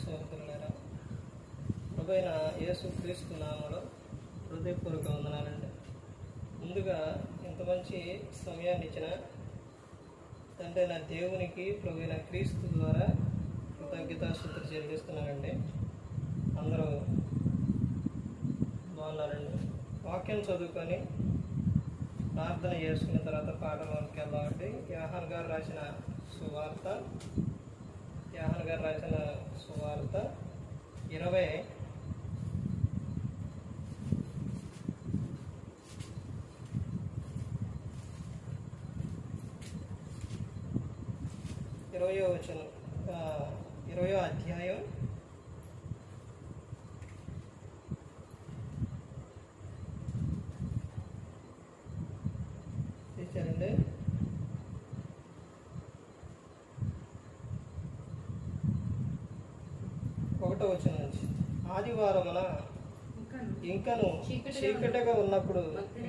సోదరులారా ప్రభైన యేసు క్రీస్తు నామలో హృదయపూర్వక వందనాలండి. ముందుగా ఇంత మంచి సమయాన్ని ఇచ్చిన తండ్రి నా దేవునికి ప్రభైన క్రీస్తు ద్వారా కృతజ్ఞతాశుద్ధి చెల్లిస్తున్నానండి. అందరూ బాగున్నారండి. వాక్యం చదువుకొని ప్రార్థన చేసుకున్న తర్వాత పాఠంలోకి వెళ్ళాలండి యాహన్ గారు రాసిన సువార్త యాహన్ గారు రాసిన సువార్త ఇరవై. ఇరవయో వచనం ఇరవయో అధ్యాయం ఆదివారమున ఇంకను చీకటిగా ఉన్నప్పుడు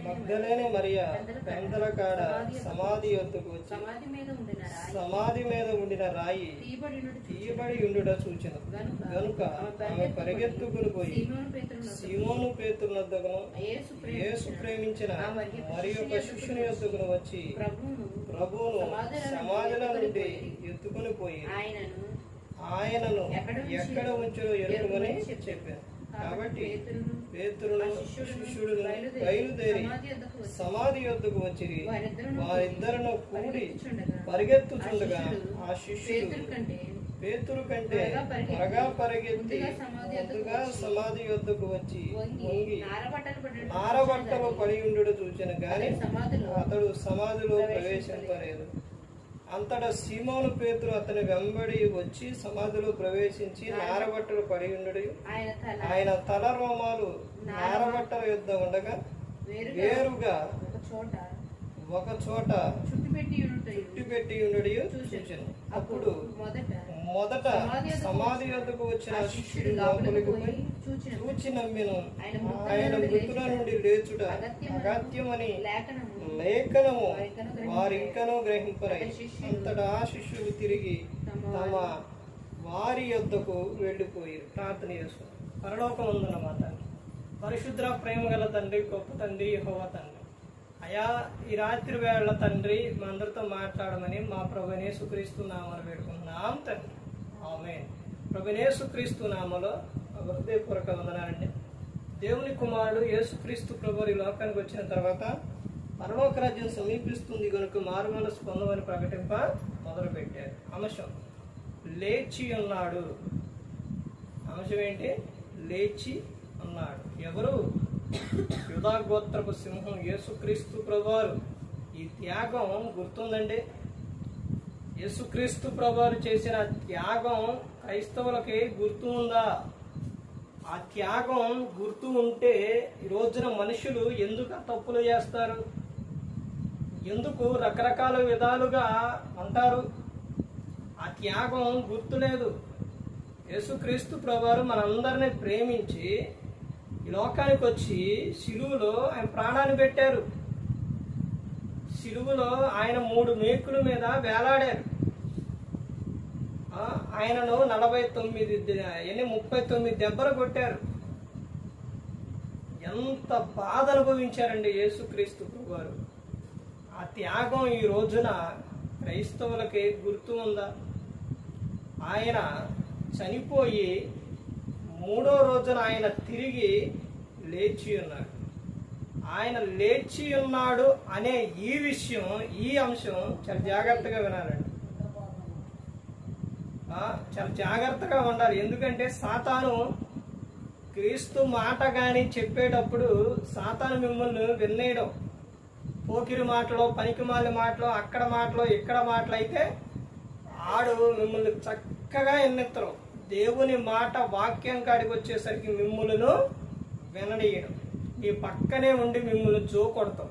మగ్ధలేని మరియ పెందల కాడ సమాధి యొద్దకు వచ్చి సమాధి మీద ఉండిన రాయి తీయబడి ఉండుట సూచన కనుక ఆమె పరిగెత్తుకుని పోయి సీమోను పేతుల సీమోను యేసు ప్రేమించిన మరి యొక్క శిష్యుని వద్దకును వచ్చి ప్రభువును ప్రభువును సమాధిలో నుండి ఎత్తుకుని పోయి ఆయనను ఆయనను ఎక్కడ ఉంచో ఎరుకమని చెప్పాను కాబట్టి పేతురును పేతురును శిష్యుడును బయలుదేరి సమాధి యొద్దకు వచ్చి వారిద్దరును కూడి చుండగా పరిగెత్తుచుండగా ఆ శిష్యుడు పేతురు కంటే త్వరగా పరిగెత్తి ముందుగా సమాధి యొద్దకు వచ్చి వంగి నారబట్టలు పడి ఉండుడు చూచిన. గాని అతడు సమాధిలో ప్రవేశింపలేదు. అంతటా సీమోను పేతురు అతని వెంబడి వచ్చి సమాధిలో ప్రవేశించి నారబట్టలు పడి ఉండుడు. ఆయన తల రోమాలు నారబట్టల యుద్ధ ఉండగా వేరుగా ఒక చోట చుట్టుపెట్టి ఉండడు చూచాను. అప్పుడు మొదట మొదట సమాధి వద్దకు వచ్చిన శిష్యుడు లోపలికి పోయి చూచి నమ్మిను. ఆయన మృతుల నుండి లేచుట. అగత్యమని లేఖనము. వారింకనూ గ్రహింపరై అంతటా శిష్యులు తిరిగి తమ వారి యొద్దకు వెళ్ళిపోయి ప్రార్థన చేసుకున్నారు పరలోకం ఉందన్నమాట. పరిశుద్ర ప్రేమ గల తండ్రి గొప్ప తండ్రి హోవ తండ్రి. అయా ఈ రాత్రి వేళ తండ్రి మా అందరితో మాట్లాడమని మా ప్రభునే సుక్రీస్తున్నామని నామలు వేడుకుంటున్నాం తండ్రి. ఆమె ప్రభునే సుక్రీస్తున్నామలో హృదయపూర్వక వందనాలండి. దేవుని కుమారుడు యేసుక్రీస్తు ప్రభు ఈ లోకానికి వచ్చిన తర్వాత పరలోక రాజ్యం సమీపిస్తుంది కనుక మారుమూల స్పందమని ప్రకటింప మొదలుపెట్టారు అంశం లేచి ఉన్నాడు. అంశం ఏంటి? లేచి ఉన్నాడు. ఎవరు? యుధాగోత్రపు సింహం యేసుక్రీస్తు ప్రభువారు. ఈ త్యాగం గుర్తుందండి. యేసుక్రీస్తు ప్రభువారు చేసిన త్యాగం క్రైస్తవులకి గుర్తు ఉందా ఆ త్యాగం గుర్తు ఉంటే ఈ రోజున మనుషులు ఎందుకు తప్పులు చేస్తారు? ఎందుకు రకరకాల విధాలుగా అంటారు? ఆ త్యాగం గుర్తులేదు. యేసుక్రీస్తు ప్రభువారు మనందరినీ ప్రేమించి ఈ లోకానికి వచ్చి సిలువులో ఆయన ప్రాణాన్ని పెట్టారు. సిలువులో ఆయన మూడు మేకుల మీద వేలాడారు. ఆయనను నలభై తొమ్మిది ఎన్ని ముప్పై తొమ్మిది దెబ్బలు కొట్టారు. ఎంత బాధ అనుభవించారండి యేసుక్రీస్తు వారు ఆ త్యాగం ఈ రోజున క్రైస్తవులకి గుర్తు ఉందా? ఆయన చనిపోయి మూడో రోజున ఆయన తిరిగి లేచి ఉన్నాడు ఆయన లేచి ఉన్నాడు అనే ఈ విషయం ఈ అంశం చాలా జాగ్రత్తగా వినాలండి. చాలా జాగ్రత్తగా ఉండాలి. ఎందుకంటే సాతాను క్రీస్తు మాట కానీ చెప్పేటప్పుడు సాతాను మిమ్మల్ని వినేయడం పోకిరి మాటలో పనికిమాలి మాటలో అక్కడ మాటలో ఇక్కడ మాటలు అయితే ఆడు మిమ్మల్ని చక్కగా ఎన్నెత్తరు. దేవుని మాట వాక్యం కాడికి వచ్చేసరికి మిమ్ములను విననీయడం మీ పక్కనే ఉండి మిమ్మల్ని జోకొడతాం.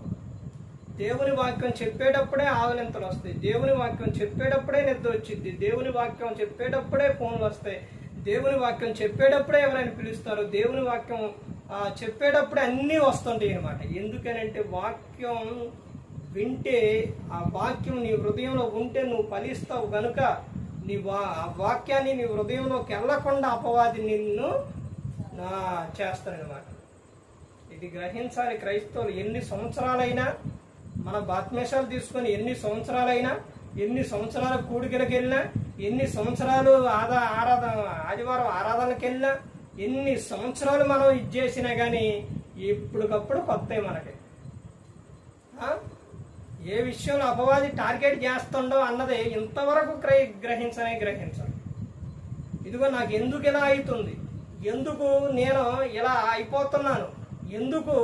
దేవుని వాక్యం చెప్పేటప్పుడే ఆవలింతలు వస్తాయి. దేవుని వాక్యం చెప్పేటప్పుడే నిద్ర వచ్చింది దేవుని వాక్యం చెప్పేటప్పుడే ఫోన్లు వస్తాయి. దేవుని వాక్యం చెప్పేటప్పుడే ఎవరైనా పిలుస్తారు దేవుని వాక్యం చెప్పేటప్పుడే అన్నీ వస్తుంటాయి అనమాట ఎందుకనంటే వాక్యం వింటే ఆ వాక్యం నీ హృదయంలో ఉంటే నువ్వు ఫలిస్తావు కనుక నీ వా ఆ వాక్యాన్ని నీ హృదయంలోకి వెళ్ళకుండా అపవాది నిన్ను నా చేస్తాడనమాట ఇది గ్రహించాలి క్రైస్తవులు. ఎన్ని సంవత్సరాలైనా మన బాత్మేషాలు తీసుకొని ఎన్ని సంవత్సరాలైనా ఎన్ని సంవత్సరాల కూడికలకు వెళ్ళినా ఎన్ని సంవత్సరాలు ఆదా ఆరాధన ఆదివారం ఆరాధనకి వెళ్ళినా ఎన్ని సంవత్సరాలు మనం ఇది చేసినా కానీ ఎప్పటికప్పుడు కొత్తవి మనకి. ఏ విషయంలో అపవాది టార్గెట్ చేస్తుండో అన్నది ఇంతవరకు క్రై గ్రహించనే గ్రహించాలి ఇదిగో నాకు ఎందుకు ఇలా అవుతుంది? ఎందుకు నేను ఇలా అయిపోతున్నాను? ఎందుకు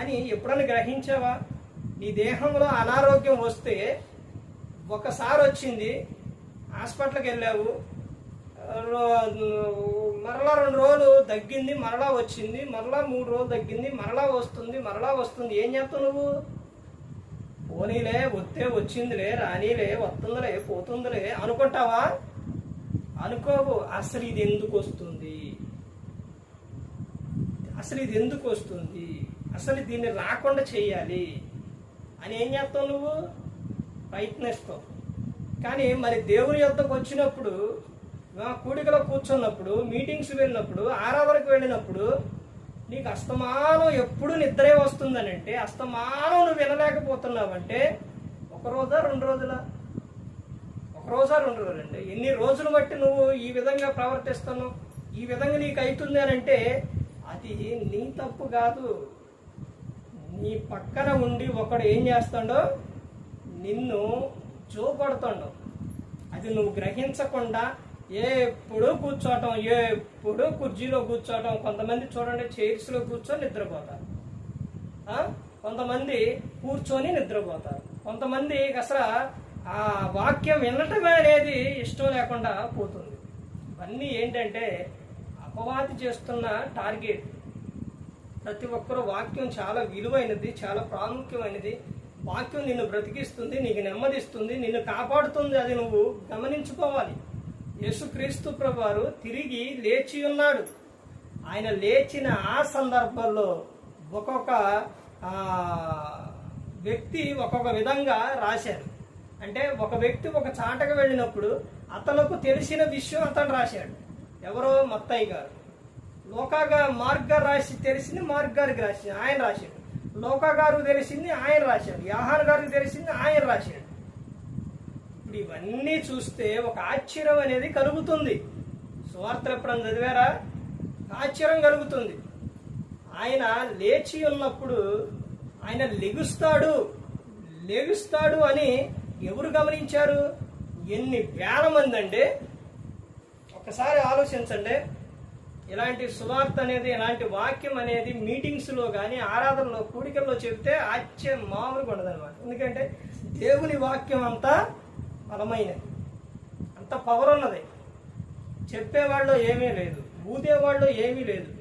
అని ఎప్పుడైనా గ్రహించావా? నీ దేహంలో అనారోగ్యం వస్తే ఒకసారి వచ్చింది హాస్పిటల్కి వెళ్ళావు మరలా రెండు రోజులు తగ్గింది మరలా వచ్చింది మరలా మూడు రోజులు తగ్గింది మరలా వస్తుంది మరలా వస్తుంది. ఏం చేస్తావు నువ్వు? పోనీలే వస్తే వచ్చిందిలే రానీలే వస్తుందిలే పోతుందిలే. అనుకుంటావా? అనుకోవు అసలు ఇది ఎందుకు వస్తుంది? అసలు ఇది ఎందుకు వస్తుంది? అసలు దీన్ని రాకుండా చేయాలి అని ఏం చేస్తావు నువ్వు? ప్రయత్నిస్తావు. కానీ మరి దేవుని యొద్దకు వచ్చినప్పుడు కూడికలో కూర్చున్నప్పుడు మీటింగ్స్ వెళ్ళినప్పుడు ఆరాధనకు వెళ్ళినప్పుడు నీకు అస్తమానం ఎప్పుడు నిద్రే వస్తుందని అంటే అస్తమానం నువ్వు వినలేకపోతున్నావంటే ఒక రోజా రెండు రోజులా? ఒక రోజా రెండు రోజులు అండి. ఎన్ని రోజులు బట్టి నువ్వు ఈ విధంగా ప్రవర్తిస్తున్నావు? ఈ విధంగా నీకు అవుతుంది అని అంటే అది నీ తప్పు కాదు. నీ పక్కన ఉండి ఒకడు ఏం చేస్తాడో నిన్ను చూపడుతుండో అది నువ్వు గ్రహించకుండా ఎప్పుడు కూర్చోవటం ఎప్పుడు కుర్చీలో కూర్చోవటం కొంతమంది చూడండి చైర్స్లో కూర్చొని నిద్రపోతారు. కొంతమంది కూర్చొని నిద్రపోతారు. కొంతమంది అసలు ఆ వాక్యం వినటమే అనేది ఇష్టం లేకుండా పోతుంది. ఇవన్నీ ఏంటంటే అపవాది చేస్తున్న టార్గెట్. ప్రతి ఒక్కరు వాక్యం చాలా విలువైనది చాలా ప్రాముఖ్యమైనది. వాక్యం నిన్ను బ్రతికిస్తుంది నీకు నెమ్మదిస్తుంది నిన్ను కాపాడుతుంది అది నువ్వు గమనించుకోవాలి. యేసుక్రీస్తు ప్రభువారు తిరిగి లేచి ఉన్నాడు. ఆయన లేచిన ఆ సందర్భంలో ఒక్కొక్క వ్యక్తి ఒక్కొక్క విధంగా రాశారు. అంటే ఒక వ్యక్తి ఒక చాటకు వెళ్ళినప్పుడు అతనుకు తెలిసిన విషయం అతను రాశాడు. ఎవరో మత్తయ్య గారు. లోకాగా మార్క్ రాసి తెలిసింది మార్గారికి గారికి ఆయన రాశాడు. లోకా గారు తెలిసింది ఆయన రాశాడు. యాహాన్ గారికి తెలిసింది ఆయన రాశాడు. ఇప్పుడు ఇవన్నీ చూస్తే ఒక ఆశ్చర్యం అనేది కలుగుతుంది. సువార్త ఎప్పుడన్నా చదివారా ఆశ్చర్యం కలుగుతుంది. ఆయన లేచి ఉన్నప్పుడు ఆయన లెగుస్తాడు లెగుస్తాడు అని ఎవరు గమనించారు? ఎన్ని వేల మంది అండి? ఒకసారి ఆలోచించండి. ఇలాంటి సువార్త అనేది ఇలాంటి వాక్యం అనేది మీటింగ్స్లో కానీ ఆరాధనలో కూడికల్లో చెప్తే ఆశ్చర్యం మామూలుగా ఉండదన్నమాట. ఎందుకంటే దేవుని వాక్యం అంతా బలమైనది. అంత పవర్ ఉన్నది. చెప్పేవాళ్ళు ఏమీ లేదు. ఊదేవాళ్ళు ఏమీ లేదు.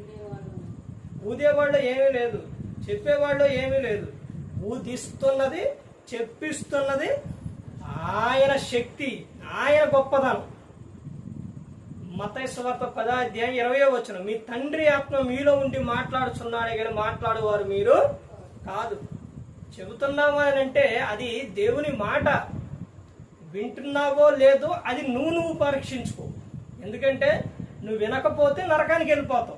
ఊదేవాళ్ళు ఏమీ లేదు. చెప్పేవాళ్ళు ఏమీ లేదు. ఊదిస్తున్నది చెప్పిస్తున్నది ఆయన శక్తి ఆయన గొప్పదనం మతైశ్వర్త పదాధ్యాయం ఇరవై వచ్చిన మీ తండ్రి ఆత్మ మీలో ఉండి మాట్లాడుచున్నాడే కానీ మాట్లాడేవారు మీరు కాదు. చెబుతున్నామని అని అంటే అది దేవుని మాట. వింటున్నావో లేదో అది నువ్వు నువ్వు పరీక్షించుకో. ఎందుకంటే నువ్వు వినకపోతే నరకానికి వెళ్ళిపోతావు.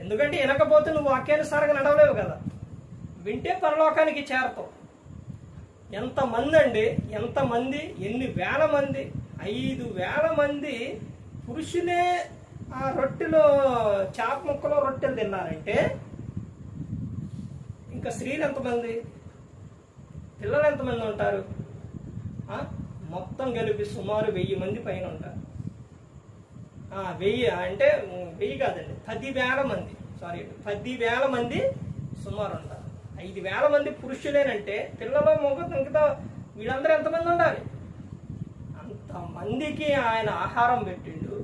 ఎందుకంటే వినకపోతే నువ్వు వాక్యానుసారంగా నడవలేవు కదా. వింటే పరలోకానికి చేరతావు. ఎంతమంది అండి ఎంతమంది ఎన్ని వేల మంది ఐదు వేల మంది పురుషులే ఆ రొట్టెలో చేప ముక్కలో రొట్టెలు తిన్నారంటే ఇంకా స్త్రీలు ఎంతమంది పిల్లలు ఎంతమంది ఉంటారు? ఆ? మొత్తం కలిపి సుమారు వెయ్యి మంది పైన ఉంటారు. వెయ్యి అంటే వెయ్యి కాదండి పది వేల మంది. సారీ పది వేల మంది సుమారు ఉంటారు. ఐదు వేల మంది పురుషులేనంటే పిల్లల మొగ ఇంకా వీళ్ళందరూ ఎంతమంది ఉండాలి? అంతమందికి ఆయన ఆహారం పెట్టిండు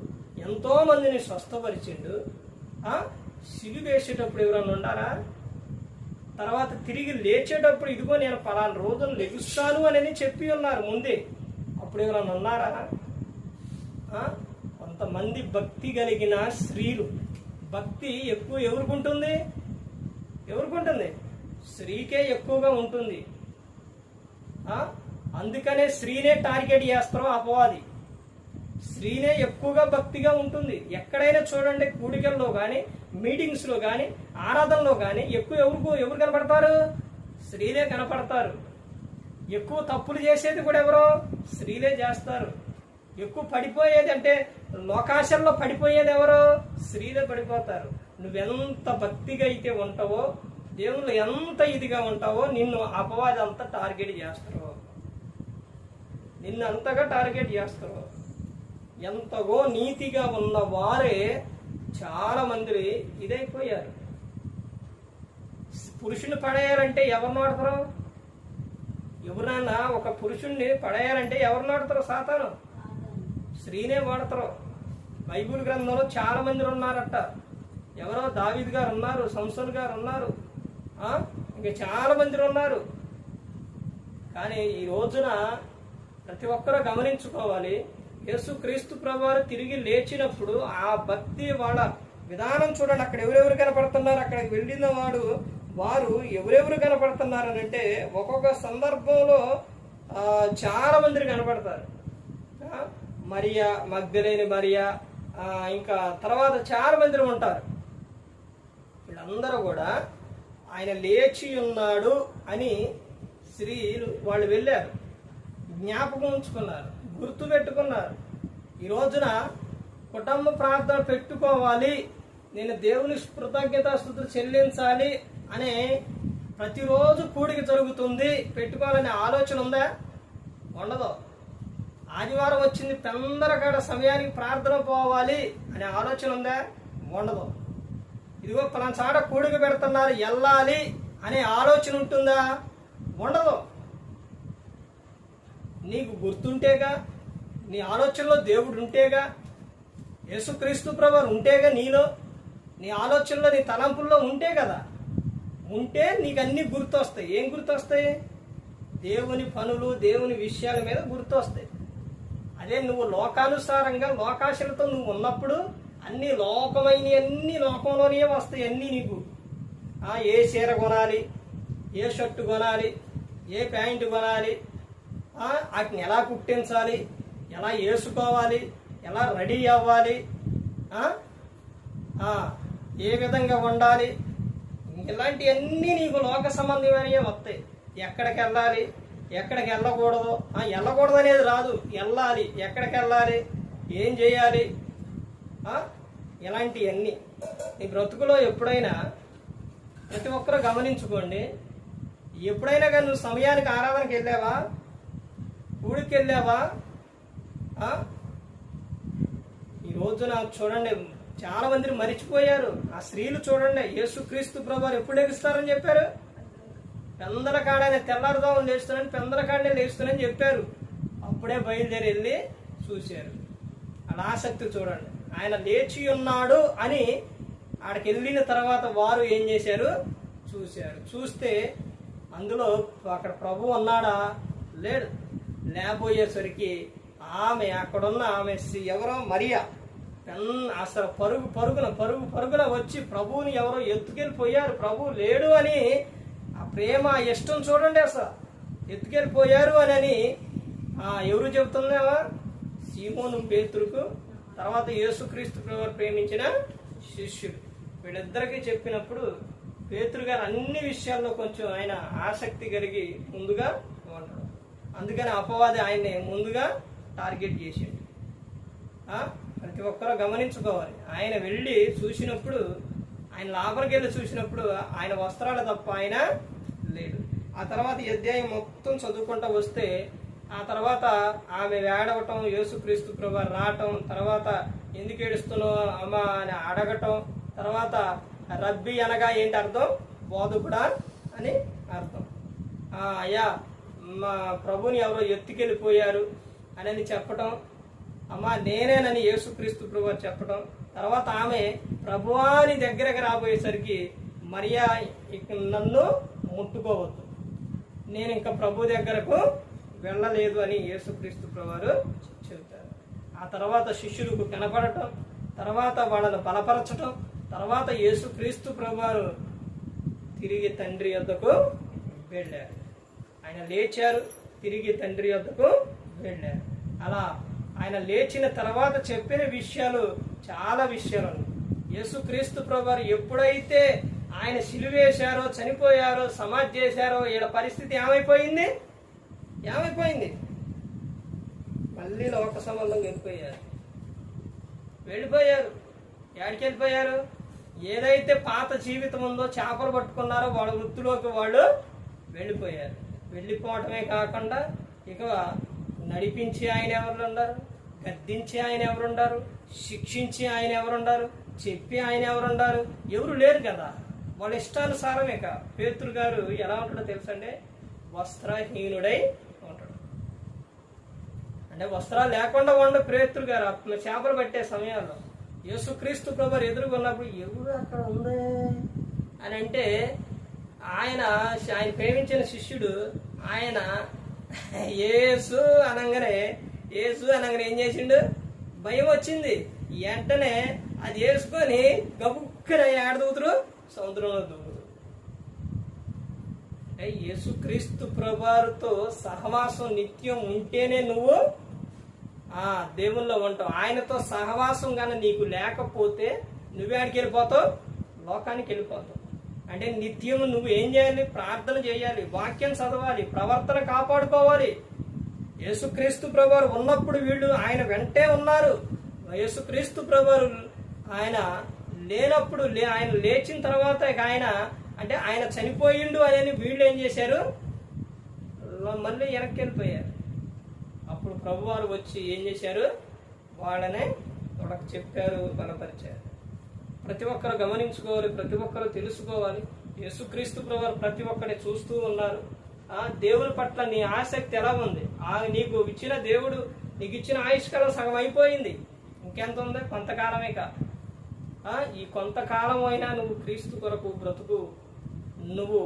ఎంతో మందిని స్వస్థపరిచిండు సిగి వేసేటప్పుడు ఎవరన్నా ఉండారా తర్వాత తిరిగి లేచేటప్పుడు ఇదిగో నేను పలానా రోజులు లెగుస్తాను అని చెప్పి ఉన్నారు ముందే. అప్పుడు ఎవరన్నా ఉన్నారా? కొంతమంది భక్తి కలిగిన స్త్రీలు. భక్తి ఎక్కువ ఎవరికి ఉంటుంది ఎవరికి ఉంటుంది స్త్రీకే ఎక్కువగా ఉంటుంది. అందుకనే స్త్రీనే టార్గెట్ చేస్తారు అపవాది. స్త్రీనే ఎక్కువగా భక్తిగా ఉంటుంది. ఎక్కడైనా చూడండి కూడికల్లో కానీ మీటింగ్స్లో కానీ ఆరాధనలో కానీ ఎక్కువ ఎవరు ఎవరు కనపడతారు? స్త్రీలే కనపడతారు. ఎక్కువ తప్పులు చేసేది కూడా ఎవరో స్త్రీలే చేస్తారు. ఎక్కువ పడిపోయేది అంటే లోకాశంలో పడిపోయేది ఎవరో స్త్రీలే పడిపోతారు. నువ్వెంత భక్తిగా అయితే ఉంటావో దేవుళ్ళు ఎంత ఇదిగా ఉంటావో నిన్ను అపవాది అంతా టార్గెట్ చేస్తారు. నిన్ను అంతగా టార్గెట్ చేస్తారు. ఎంతగో నీతిగా ఉన్న వారే చాలా మంది ఇదైపోయారు. పురుషుని పడేయాలంటే ఎవరు వాడతారు? ఎవరన్నా ఒక పురుషుణ్ణి పడేయాలంటే ఎవరిని వాడతారు సాతాను? స్త్రీనే వాడతారు. బైబుల్ గ్రంథంలో చాలా మంది ఉన్నారట. ఎవరో దావీద్ గారు ఉన్నారు సంసన్ గారు ఉన్నారు. ఇంకా చాలా మంది ఉన్నారు. కానీ ఈ రోజున ప్రతి ఒక్కరూ గమనించుకోవాలి. యేసు క్రీస్తు ప్రభువారు తిరిగి లేచినప్పుడు ఆ భక్తి వాళ్ళ విధానం చూడండి. అక్కడ ఎవరెవరు కనపడుతున్నారు? అక్కడికి వెళ్ళిన వాడు వారు ఎవరెవరు కనపడుతున్నారు అని అంటే ఒక్కొక్క సందర్భంలో చాలా మంది కనపడతారు. మరియా మగ్ధలేని మరియా ఇంకా తర్వాత చాలా మంది ఉంటారు. వీళ్ళందరూ కూడా ఆయన లేచి ఉన్నాడు అని స్త్రీలు వాళ్ళు వెళ్ళారు. జ్ఞాపకం ఉంచుకున్నారు గుర్తు పెట్టుకున్నారు. ఈ రోజున కుటుంబ ప్రార్థన పెట్టుకోవాలి. నేను దేవుని కృతజ్ఞతాస్థుతులు చెల్లించాలి. అనే ప్రతిరోజు కూడిక జరుగుతుంది. పెట్టుకోవాలనే ఆలోచన ఉందా? ఉండదు. ఆదివారం వచ్చింది పెందరకాడ సమయానికి ప్రార్థన పోవాలి అనే ఆలోచన ఉందా? ఉండదు. ఇదిగో పలానా కూడిక పెడుతున్నారు వెళ్ళాలి అనే ఆలోచన ఉంటుందా? ఉండదు. నీకు గుర్తుంటేగా నీ ఆలోచనలో దేవుడు ఉంటేగా యేసుక్రీస్తు ప్రభు ఉంటేగా నీలో నీ ఆలోచనలో నీ తలంపుల్లో ఉంటే కదా ఉంటే నీకు అన్ని గుర్తొస్తాయి. ఏం గుర్తొస్తాయి? దేవుని పనులు దేవుని విషయాల మీద గుర్తొస్తాయి. అదే నువ్వు లోకానుసారంగా లోకాశలతో నువ్వు ఉన్నప్పుడు అన్ని లోకమైన అన్ని లోకంలోనే వస్తాయి అన్నీ నీకు. ఏ చీర కొనాలి ఏ షర్టు కొనాలి ఏ ప్యాంటు కొనాలి వాటిని ఎలా కుట్టించాలి ఎలా వేసుకోవాలి ఎలా రెడీ అవ్వాలి ఏ విధంగా ఉండాలి ఇలాంటివన్నీ నీకు లోక సంబంధమైనవి వస్తాయి. ఎక్కడికి వెళ్ళాలి ఎక్కడికి వెళ్ళకూడదు? వెళ్ళకూడదు అనేది రాదు. వెళ్ళాలి ఎక్కడికి వెళ్ళాలి ఏం చేయాలి? ఇలాంటివన్నీ. నీ బ్రతుకులో ఎప్పుడైనా ప్రతి ఒక్కరూ గమనించుకోండి. ఎప్పుడైనా కానీ నువ్వు సమయానికి ఆరాధనకి వెళ్ళావా? ఊడికి వెళ్ళావా ఆ? ఈ రోజున చూడండి చాలా మందిని మరిచిపోయారు. ఆ స్త్రీలు చూడండి యేసుక్రీస్తు ప్రభు ఎప్పుడు ఎగుస్తారని చెప్పారు? పెందల కాడనే తెల్లారుదామని లేస్తున్నాను పెందల కాడనే లేస్తున్నాని చెప్పారు. అప్పుడే బయలుదేరి వెళ్ళి చూశారు. ఆడ ఆసక్తి చూడండి. ఆయన లేచి ఉన్నాడు అని ఆడికి వెళ్ళిన తర్వాత వారు ఏం చేశారు? చూశారు. చూస్తే అందులో అక్కడ ప్రభు ఉన్నాడా? లేడు. లేకపోయేసరికి ఆమె అక్కడున్న ఆమె ఎవరో మరియా. తెల్ల అసలు పరుగు పరుగున పరుగు పరుగున వచ్చి ప్రభువుని ఎవరో ఎత్తుకెళ్ళిపోయారు ప్రభు లేడు అని ఆ ప్రేమ ఆ ఇష్టం చూడండి అసలు. ఎత్తుకెళ్ళిపోయారు అని అని ఎవరు చెబుతున్నావా? సీమోను పేతురుకు తర్వాత యేసుక్రీస్తు ప్రేమించిన శిష్యుడు. వీళ్ళిద్దరికీ చెప్పినప్పుడు పేతురు గారు అన్ని విషయాల్లో కొంచెం ఆయన ఆసక్తి కలిగి ముందుగా ఉంటాడు అందుకని అపవాది ఆయన్ని ముందుగా టార్గెట్ చేసిండు. ప్రతి ఒక్కరూ గమనించుకోవాలి. ఆయన వెళ్ళి చూసినప్పుడు ఆయన లోపలికి వెళ్ళి చూసినప్పుడు ఆయన వస్త్రాలు తప్ప ఆయన లేడు. ఆ తర్వాత అధ్యాయం మొత్తం చదువుకుంటూ వస్తే ఆ తర్వాత ఆమె వేడవటం యేసుక్రీస్తు ప్రభు రావటం తర్వాత ఎందుకు ఏడుస్తున్నావు అమ్మ అని అడగటం తర్వాత రబ్బీ అనగా ఏంటి అర్థం? బోధకుడా అని అర్థం. అయ్యా మా ప్రభుని ఎవరో ఎత్తుకెళ్ళిపోయారు అని చెప్పటం అమ్మా నేనేనని యేసుక్రీస్తు ప్రభు చెప్పడం తర్వాత ఆమె ప్రభువాని దగ్గరకు రాబోయేసరికి మరియా ఇక నన్ను ముట్టుకోవద్దు. నేను ఇంకా ప్రభు దగ్గరకు వెళ్ళలేదు అని యేసుక్రీస్తు ప్రభువారు చెబుతారు. ఆ తర్వాత శిష్యులకు కనపడటం తర్వాత వాళ్ళను బలపరచటం తర్వాత యేసుక్రీస్తు ప్రభువారు తిరిగి తండ్రి వద్దకు వెళ్ళారు. ఆయన లేచారు తిరిగి తండ్రి వద్దకు వెళ్ళారు. అలా ఆయన లేచిన తర్వాత చెప్పిన విషయాలు చాలా విషయాలు. యేసుక్రీస్తు ప్రభు ఎప్పుడైతే ఆయన సిలువేశారో చనిపోయారో సమాధి చేశారో వీళ్ళ పరిస్థితి ఏమైపోయింది? ఏమైపోయింది? మళ్ళీ లోక సంబంధం వెళ్ళిపోయారు. వెళ్ళిపోయారు. ఎక్కడికి వెళ్ళిపోయారు? ఏదైతే పాత జీవితం ఉందో చేపలు పట్టుకున్నారో వాళ్ళ వృత్తిలోకి వాళ్ళు వెళ్ళిపోయారు. వెళ్ళిపోవటమే కాకుండా ఇక నడిపించి ఆయన ఎవరు గద్దించే గద్దించి ఆయన ఎవరుండారు శిక్షించే శిక్షించి ఆయన ఎవరుండారు చెప్పి ఆయన ఎవరుండారు ఎవరు లేరు కదా. వాళ్ళ ఇష్టానుసారం ఇక. పేతురు గారు ఎలా ఉంటాడో తెలుసండి? వస్త్రహీనుడై ఉంటాడు. అంటే వస్త్రాలు లేకుండా ఉండ ప్రేతులు గారు అప్పుడు చేపలు పట్టే సమయాల్లో. యేసుక్రీస్తు ప్రభు ఎదుర్కొన్నప్పుడు ఎవరు అక్కడ ఉందే అని అంటే ఆయన ఆయన ప్రేమించిన శిష్యుడు ఆయన ఏసు అనగానే ఏసు అనగానే ఏం చేసిండు? భయం వచ్చింది. వెంటనే అది వేసుకొని గబుక్కన ఏడదూతురు సముద్రంలో దూకురు అంటే యేసుక్రీస్తు ప్రభారుతో సహవాసం నిత్యం ఉంటేనే నువ్వు ఆ దేవుల్లో ఉంటావు. ఆయనతో సహవాసం కానీ నీకు లేకపోతే నువ్వేడికి వెళ్ళిపోతావు? లోకానికి వెళ్ళిపోతావు. అంటే నిత్యం నువ్వు ఏం చేయాలి? ప్రార్థన చేయాలి వాక్యం చదవాలి ప్రవర్తన కాపాడుకోవాలి. యేసుక్రీస్తు ప్రభువారు ఉన్నప్పుడు వీళ్ళు ఆయన వెంటే ఉన్నారు. యేసుక్రీస్తు ప్రభువారు ఆయన లేనప్పుడు లే ఆయన లేచిన తర్వాత ఇక ఆయన అంటే ఆయన చనిపోయిండు అని వీళ్ళు ఏం చేశారు? మళ్ళీ వెనక్కి వెళ్ళిపోయారు. అప్పుడు ప్రభువారు వచ్చి ఏం చేశారు? వాళ్ళని తొడక చెప్పారు బలపరిచారు. ప్రతి ఒక్కరు గమనించుకోవాలి ప్రతి ఒక్కరు తెలుసుకోవాలి. యేసుక్రీస్తు ప్రభు ప్రతి ఒక్కరిని చూస్తూ ఉన్నారు. ఆ దేవుని పట్ల నీ ఆసక్తి ఎలా ఉంది? ఆ నీకు ఇచ్చిన దేవుడు నీకు ఇచ్చిన ఆయుష్కాలం సగం అయిపోయింది. ఇంకెంత ఉంది? కొంతకాలమే కా ఈ కొంతకాలం అయినా నువ్వు క్రీస్తు కొరకు బ్రతుకు నువ్వు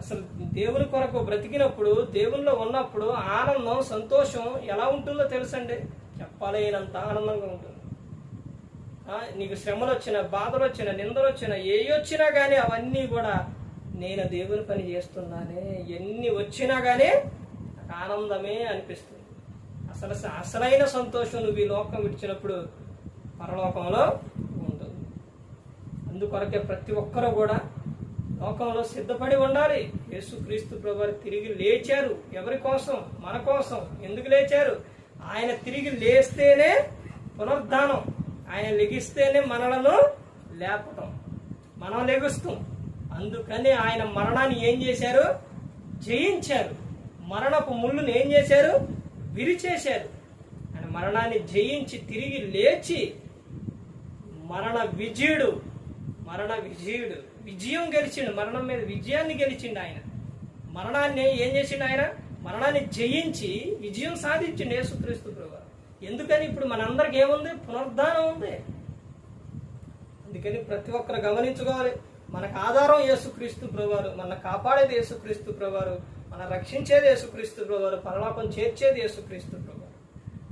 అసలు దేవుని కొరకు బ్రతికినప్పుడు దేవుల్లో ఉన్నప్పుడు ఆనందం సంతోషం ఎలా ఉంటుందో తెలుసండి? చెప్పలేనంత ఆనందంగా ఉంటుంది. నీకు శ్రమలు వచ్చిన బాధలు వచ్చిన నిందలు వచ్చిన ఏ వచ్చినా కానీ అవన్నీ కూడా నేను దేవుని పని చేస్తున్నానే. ఎన్ని వచ్చినా కానీ నాకు ఆనందమే అనిపిస్తుంది. అసలు అసలైన సంతోషం నువ్వు ఈ లోకం విడిచినప్పుడు పరలోకంలో ఉంటుంది అందుకొరకే ప్రతి ఒక్కరూ కూడా లోకంలో సిద్ధపడి ఉండాలి. యేసుక్రీస్తు ప్రభు తిరిగి లేచారు. ఎవరి కోసం? మన కోసం. ఎందుకు లేచారు? ఆయన తిరిగి లేస్తేనే పునరుద్ధానం ఆయన లెగిస్తేనే మనలను లేపటం మనం లెగుస్తాం. అందుకని ఆయన మరణాన్ని ఏం చేశారు? జయించారు. మరణపు ముళ్ళుని ఏం చేశారు? విరిచేశారు. ఆయన మరణాన్ని జయించి తిరిగి లేచి మరణ విజయుడు మరణ విజయుడు. విజయం గెలిచిండు. మరణం మీద విజయాన్ని గెలిచిండు ఆయన. మరణాన్ని ఏం చేసిండు ఆయన? మరణాన్ని జయించి విజయం సాధించిండు యేసుక్రీస్తు ప్రభు. ఎందుకని ఇప్పుడు మనందరికి ఏముంది? పునరుద్ధానం ఉంది. అందుకని ప్రతి ఒక్కరు గమనించుకోవాలి. మనకు ఆధారం యేసుక్రీస్తు ప్రభువారు మన కాపాడేది యేసుక్రీస్తు ప్రభువారు మన రక్షించేది యేసుక్రీస్తు ప్రభువారు పరలోకం చేర్చేది యేసుక్రీస్తు ప్రభువారు.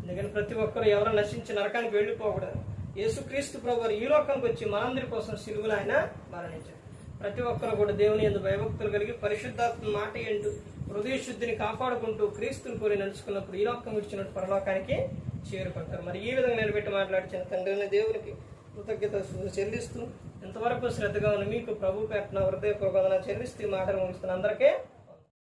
అందుకని ప్రతి ఒక్కరు ఎవరు నశించి నరకానికి వెళ్ళిపోకూడదు. యేసుక్రీస్తు ప్రభువారు ఈ లోకానికి వచ్చి మనందరి కోసం సిలువులు ఆయన మరణించారు. ప్రతి ఒక్కరు కూడా దేవుని ఎందు భయభక్తులు కలిగి పరిశుద్ధాత్మ మాట ఎండు హృదయ శుద్ధిని కాపాడుకుంటూ క్రీస్తుని కోరి నడుచుకున్నప్పుడు ఈ లోకం విడిచినట్టు పరలోకానికి చేరుకుంటారు. మరి ఈ విధంగా నిలబెట్టి మాట్లాడిన తండ్రిని దేవునికి కృతజ్ఞత చెల్లిస్తూ ఎంతవరకు శ్రద్ధగా ఉన్న మీకు ప్రభు పెట్టిన ప్రబోధన చెల్లిస్తూ మాటలు ముగిస్తున్న అందరికీ